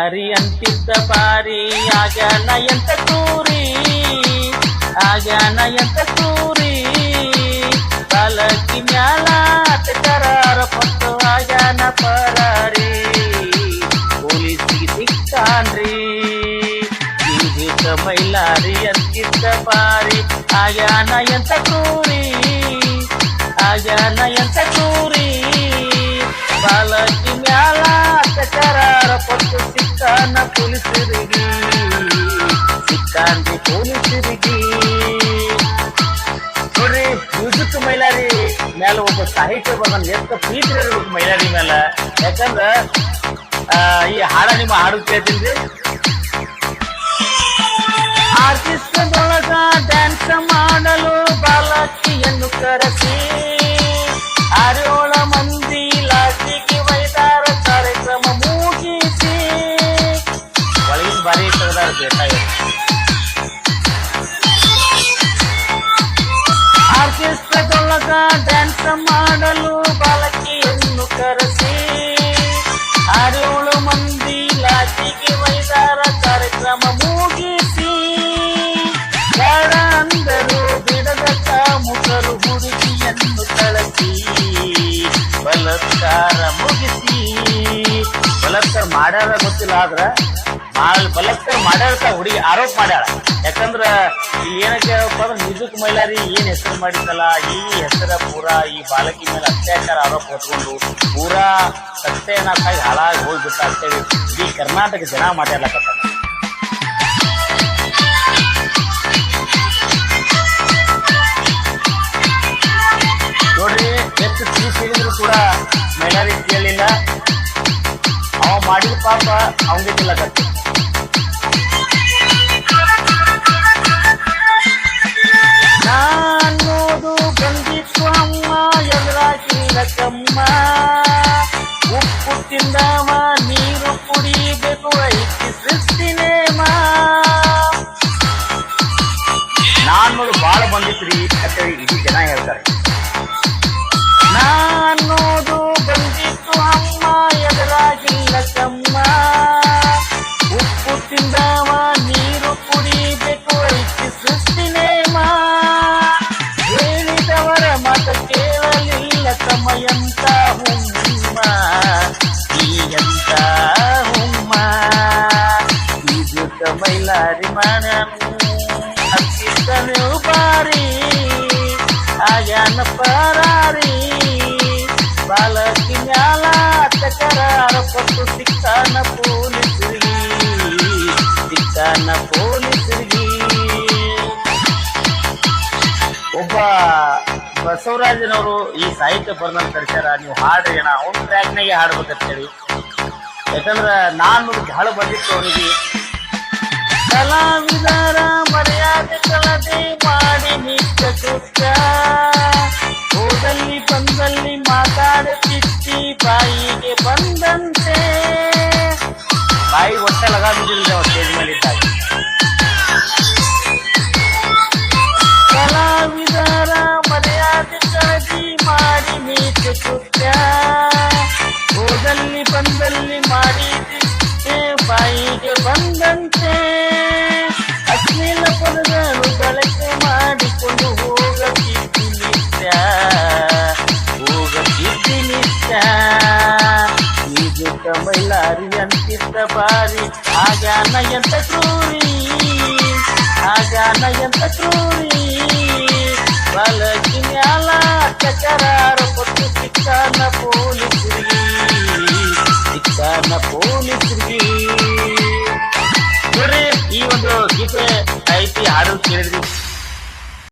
ಮೈಲಾರಿ ಅಂತಿದ್ದ ಪಾರಿ ಆಗ ನಯಂತ ಕೂರಿ ಆಗ ನಯಂತ ಕೂರಿ ಬಾಲಕಿ ಮ್ಯಾಲ ಕರಾರ ಪಟ್ಟು ಆಗ್ಯಾನ ಪರಾರಿ, ಪೊಲೀಸಿಗೆ ಸಿಕ್ಕಾನ್ರಿ. ಜೀವಿತ ಮೈಲಾರಿ ಅಂತಿದ್ದ ಪಾರಿ ಆಗ ನಯಂತ ಕೂರಿ ಆಗ ನಯಂತ ಕೂರಿ ಸಿಕ್ಕಾನ ಪೊಲೀಸರಿಗೆ ಸಿಕ್ಕಾನ್ರಿ ಪೊಲೀಸರಿಗೆ ನೋಡ್ರಿ ಮ್ಯೂಸಿಕ್ ಮೈಲಾರಿ ಮೇಲೆ ಒಬ್ಬ ಸಾಹಿತ್ಯ ಬರ್ತಾನ ಎಷ್ಟು ಪ್ರೀತಿ ಇರ್ಬೇಕು ಮೈಲಾರಿ ಮೇಲೆ ಯಾಕಂದ್ರ ಆ, ಈ ಹಾಡ ನಿಮ್ಮ ಹಾಡು ಕೇಳ್ತೀನಿ ಆರ್ಕೆಸ್ಟ್ರಾದೊಳಗ ಡ್ಯಾನ್ಸ್ ಮಾಡಲು ಬಾಲಕಿಯನ್ನು ಕರೆಸಿ ಬಾರಿ ತೆಗೆದಾರ ಬೇಕಾಗಿ ಆರ್ಕೆಸ್ಟ್ರಾದೊಳಗ ಡ್ಯಾನ್ಸ್ ಮಾಡಲು ಬಾಲಕಿಯನ್ನು ಕರೆಸಿ, ಆರೇಳು ಮಂದಿ ಲಾಟಿಗೆ ವೈದಾರ ಕಾರ್ಯಕ್ರಮ ಮುಗಿಸಿ, ಬೇಡ ಅಂದರು ಬಿಡದ ಕಾಮುಕರು ಹುಡುಗಿಯನ್ನು ಕಳಿಸಿ, ಬಲತ್ಕಾರ ಮುಗಿಸಿ. ಬಲತ್ಕಾರ ಮಾಡ್ಯಾರ ಗೊತ್ತಿಲ್ಲ ಆದ್ರ ಮಾಲ್ ಬಲತ್ಕಾರ ಮಾಡ್ಯಾಳ ಹುಡುಗಿ, ಆರೋಪ ಮಾಡ್ಯಾಳ. ಯಾಕಂದ್ರ ಇಲ್ಲಿ ಏನಕ್ಕೆ ಅಂದ್ರೆ ಮ್ಯೂಸಿಕ್ ಮೈಲಾರಿ ಏನ್ ಹೆಸರು ಮಾಡಿದ್ದಲ್ಲ ಈ ಹೆಸರ ಪೂರಾ ಈ ಬಾಲಕಿ ಮೇಲೆ ಅತ್ಯಾಚಾರ ಆರೋಪ ಹೊತ್ಕೊಂಡು ಪೂರಾ ಸತ್ಯನಾಥಾಗಿ ಹಾಳಾಗಿ ಹೋಗ್ಬಿಟ್ಟ ಅಂತೇಳಿ ಇಡೀ ಕರ್ನಾಟಕ ಜನ ಮಾತಾಡ್ಲಕತ್ತಾರ ಮಾಡಿದ ಪಾಪ ಅವಂಗೆ ತಿಲ್ಲಕತ್ತಿ ನಾನೋದು ಬಂದಿತ್ತು ಅಮ್ಮ ಎದುರಾಗಿಲ್ಲಕಮ್ಮ ಉಪ್ಪು ಮೈಲಾರಿ ಮಾಡನು ಹತ್ತಿದ್ದನು ಬಾರಿ ಆಗ್ಯಾನ ಪರಾರಿ, ಬಾಲಕಿ ಮ್ಯಾಲ ತಕರಾರ ಪಟ್ಟು ಪೊಲೀಸರಿಗೆ ಪೊಲೀಸರಿಗೆ. ಒಬ್ಬ ಬಸವರಾಜನವರು ಈ ಸಾಹಿತ್ಯ ಬರ್ನ ಕರ್ಸ್ಯಾರ ನೀವು ಹಾಡ್ರಿ ಅಣ್ಣ, ಅವ್ನ ಟ್ರ್ಯಾಕ್ನಾಗೆ ಹಾಡ್ಬೇಕಂತೇಳಿ. ಯಾಕಂದ್ರೆ ನಾನು ಬಹಳ ಬಂದಿತ್ತು ಅವನಿಗೆ ಕಲಾವಿದರ ಮರ್ಯಾದೆ ಕಲದೆ ಮಾಡಿ ನಿತ್ಯ ಕೃತ್ಯ ಹೋದಲ್ಲಿ ಬಂದಲ್ಲಿ ಮಾತಾಡುತ್ತಿದ್ದಿ ಬಾಯಿಗೆ ಬಂದಂತೆ ಬಾಯಿ ಹೊಟ್ಟೆ ಲಗಾಬಿದ್ದಿಲ್ಲ ಸ್ಟೇಜ್ ಮೇಲೆ ಇದ್ದಾಗ ಕಲಾವಿದರ ಮರ್ಯಾದೆ ಕಳದಿ ಮಾಡಿ ನೀಚ ಕೃತ್ಯ ಈಗ ಮೈಲಾರಿ ಅಂತಿದ್ದ ಬಾರಿ. ಆಗ ಎಂತ ಕ್ರೂರಿ? ಆಗ ಎಂತ ಕ್ರೂರಿ? ಬಲಕಿ ಮ್ಯಾಲ ಚಕರಾರ ಕೊಟ್ಟು ಸಿಕ್ಕಾನ ಪೊಲೀಸರಿಗೆ. ಸಿಕ್ಕಾನ ಪೊಲೀಸರಿಗೆ. ನೋಡ್ರಿ, ಈ ಒಂದು ಗೀತೆ ಐತಿ ಹಾಡು ಕೇಳಿದ್ರಿ